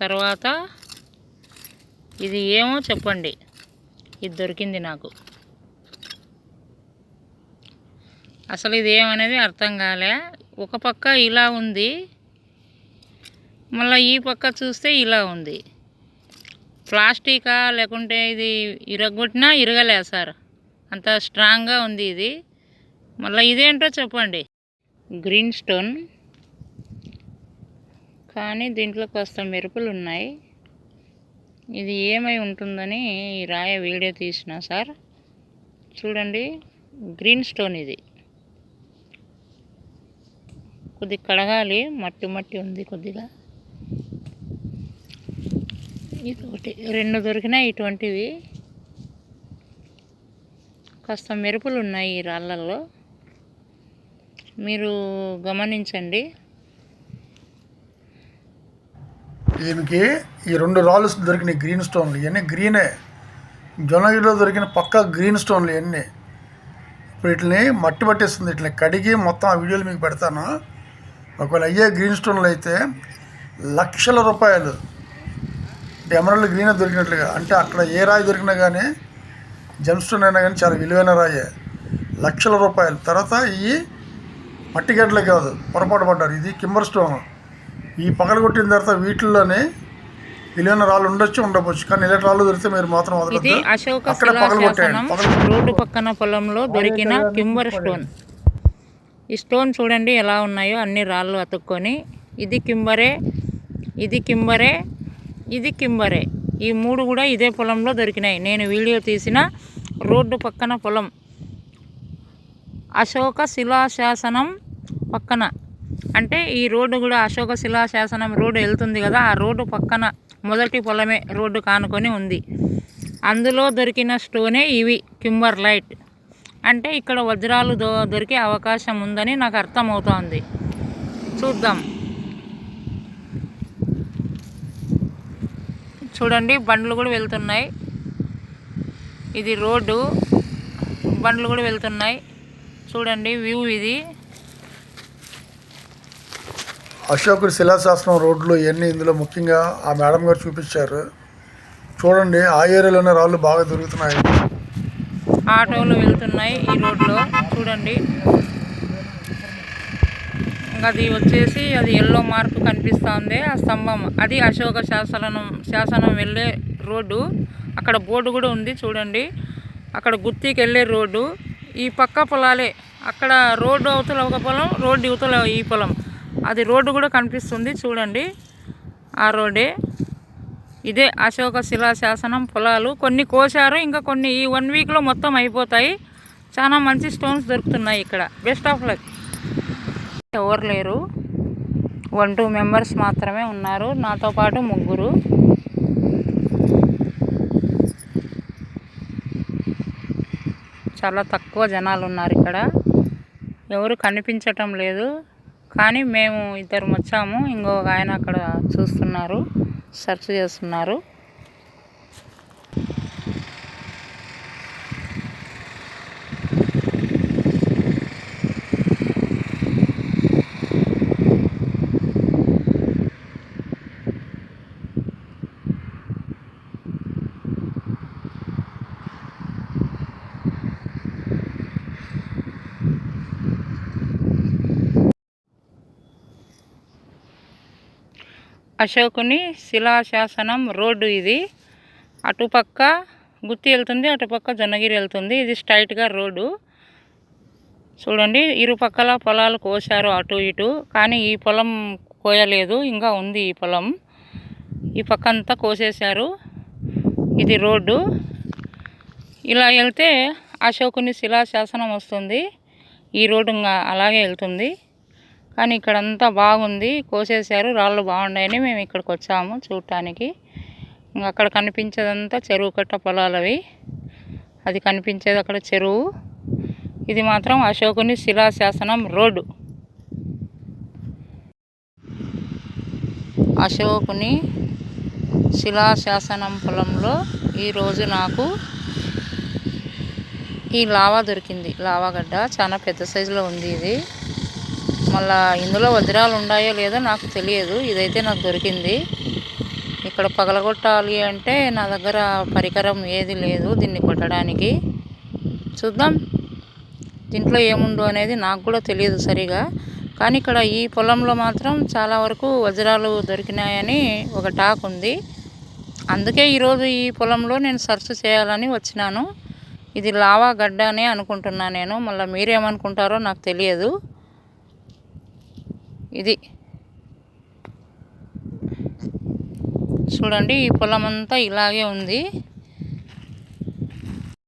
తర్వాత ఇది ఏమో చెప్పండి. ఇది దొరికింది నాకు. అసలు ఇది ఏమనేది అర్థం కాలే. ఒక పక్క ఇలా ఉంది. మళ్ళీ ఈ పక్క చూస్తే ఇలా ఉంది. ప్లాస్టికా లేకుంటే ఇది ఇరగొట్టినా ఇరగలే సార్. అంత స్ట్రాంగ్గా ఉంది ఇది. మళ్ళీ ఇదేంటో చెప్పండి. Green stone. కానీ దీంట్లో కాస్త మెరుపులు ఉన్నాయి ఇది ఏమై ఉంటుందని ఈ రాయ వీడియో తీసిన సార్. చూడండి గ్రీన్ స్టోన్ ఇది. కొద్ది కడగాలి మట్టి మట్టి ఉంది కొద్దిగా. ఇది ఒకటి రెండు దొరికినాయి ఇటువంటివి. కాస్త మెరుపులు ఉన్నాయి ఈ రాళ్ళల్లో. మీరు గమనించండి. ఈయనకి ఈ రెండు రాళ్ళు దొరికినాయి గ్రీన్ స్టోన్లు. ఇవన్నీ గ్రీనే. జొన్నగిరిలో దొరికిన పక్క గ్రీన్ స్టోన్లు ఇవన్నీ. ఇప్పుడు వీటిని మట్టి పట్టేస్తుంది. వీటిని కడిగి మొత్తం ఆ వీడియోలు మీకు పెడతాను. ఒకవేళ అయ్యే గ్రీన్ స్టోన్లు అయితే లక్షల రూపాయలు. డెమరల్ ఎమరల్డ్ గ్రీన్ దొరికినట్లుగా. అంటే అక్కడ ఏ రాయి దొరికినా కానీ జెమ్ స్టోన్ అయినా కానీ చాలా విలువైన రాయే. లక్షల రూపాయలు. తర్వాత ఈ మట్టి గడ్డలే కాదు పొరపాటు పడ్డారు. ఇది కింబర్ స్టోన్. ఈ పగల కొట్టిన తర్వాత వీటిల్లోనే విలువైన రాళ్ళు ఉండొచ్చు ఉండవచ్చు కానీ ఇలాంటి రాళ్ళు దొరికితే మీరు మాత్రం ఇది అశోక శిలాశాసనం రోడ్డు పక్కన పొలంలో దొరికిన కింబర్ స్టోన్. ఈ స్టోన్ చూడండి ఎలా ఉన్నాయో అన్ని రాళ్ళు అతుక్కొని. ఇది కింబరే ఇది కింబరే ఇది కింబరే. ఈ మూడు కూడా ఇదే పొలంలో దొరికినాయి. నేను వీడియో తీసిన రోడ్డు పక్కన పొలం. అశోక శిలాశాసనం పక్కన. అంటే ఈ రోడ్డు కూడా అశోక శిలాశాసనం రోడ్డు వెళ్తుంది కదా ఆ రోడ్డు పక్కన మొదటి పొలమే రోడ్డు కానుకొని ఉంది. అందులో దొరికిన స్టోనే ఇవి కింబర్ లైట్. అంటే ఇక్కడ వజ్రాలు దొ దొరికే అవకాశం ఉందని నాకు అర్థమవుతోంది. చూద్దాం. చూడండి బండ్లు కూడా వెళ్తున్నాయి. ఇది రోడ్డు బండ్లు కూడా వెళ్తున్నాయి. చూడండి వ్యూ ఇది. అశోకుడి శిలాశాసనం రోడ్లు ఇవన్నీ ఇందులో ముఖ్యంగా ఆ మేడం గారు చూపించారు. చూడండి ఆ ఏరియాలోనే రాళ్ళు బాగా దొరుకుతున్నాయి ఆటోలు వెళ్తున్నాయి ఈ రోడ్లో చూడండి. ఇంకా అది వచ్చేసి అది ఎల్లో మార్క్ కనిపిస్తుంది. ఆ స్తంభం అది అశోక శాసనం శాసనం వెళ్ళే రోడ్డు. అక్కడ బోర్డు కూడా ఉంది చూడండి. అక్కడ గుత్తికి వెళ్ళే రోడ్డు. ఈ పక్క పొలాలే. అక్కడ రోడ్డు అవతల ఒక పొలం రోడ్డు ఇవతల ఈ పొలం. అది రోడ్డు కూడా కనిపిస్తుంది చూడండి. ఆ రోడ్డే ఇదే అశోక శిలా శాసనం పొలాలు. కొన్ని కోశారు ఇంకా కొన్ని ఈ వన్ వీక్లో మొత్తం అయిపోతాయి. చాలా మంచి స్టోన్స్ దొరుకుతున్నాయి ఇక్కడ. Best of luck. ఎవరు లేరు. వన్ టూ మెంబర్స్ మాత్రమే ఉన్నారు. నాతో పాటు ముగ్గురు. చాలా తక్కువ జనాలు ఉన్నారు ఇక్కడ. ఎవరు కనిపించటం లేదు. కానీ మేము ఇద్దరం వచ్చాము. ఇంకొక ఆయన అక్కడ చూస్తున్నారు సెర్చ్ చేస్తున్నారు. అశోకుని శిలాశాసనం రోడ్డు ఇది. అటుపక్క గుత్తి వెళ్తుంది అటుపక్క జొన్నగిరి వెళ్తుంది. ఇది స్ట్రైట్గా రోడ్డు. చూడండి ఇరు పక్కల పొలాలు కోసారు అటు ఇటు కానీ ఈ పొలం కోయలేదు ఇంకా ఉంది ఈ పొలం. ఈ పక్క అంతా కోసేశారు. ఇది రోడ్డు. ఇలా వెళ్తే అశోకుని శిలాశాసనం వస్తుంది. ఈ రోడ్డు ఇంకా అలాగే వెళ్తుంది. కానీ ఇక్కడంతా బాగుంది. కోసేశారు రాళ్ళు బాగున్నాయని మేము ఇక్కడికి వచ్చాము చూడటానికి. ఇంకా అక్కడ కనిపించేదంతా చెరువు కట్ట పొలాలవి. అది కనిపించేది అక్కడ చెరువు. ఇది మాత్రం అశోకుని శిలాశాసనం రోడ్డు. అశోకుని శిలాశాసనం పొలంలో ఈరోజు నాకు ఈ లావా దొరికింది. లావా గడ్డ చాలా పెద్ద సైజులో ఉంది ఇది. మళ్ళా ఇందులో వజ్రాలు ఉన్నాయో లేదో నాకు తెలియదు. ఇదైతే నాకు దొరికింది. ఇక్కడ పగలగొట్టాలి అంటే నా దగ్గర పరికరం ఏది లేదు దీన్ని కొట్టడానికి. చూద్దాం. దీంట్లో ఏముందో అనేది నాకు కూడా తెలియదు సరిగా. కానీ ఇక్కడ ఈ పొలంలో మాత్రం చాలా వరకు వజ్రాలు దొరికినాయని ఒక టాక్ ఉంది. అందుకే ఈరోజు ఈ పొలంలో నేను సర్చ్ చేయాలని వచ్చినాను. ఇది లావా గడ్డ అనే అనుకుంటున్నాను నేను. మళ్ళీ మీరేమనుకుంటారో నాకు తెలియదు. ఇది. చూడండి ఈ పొలం అంతా ఇలాగే ఉంది.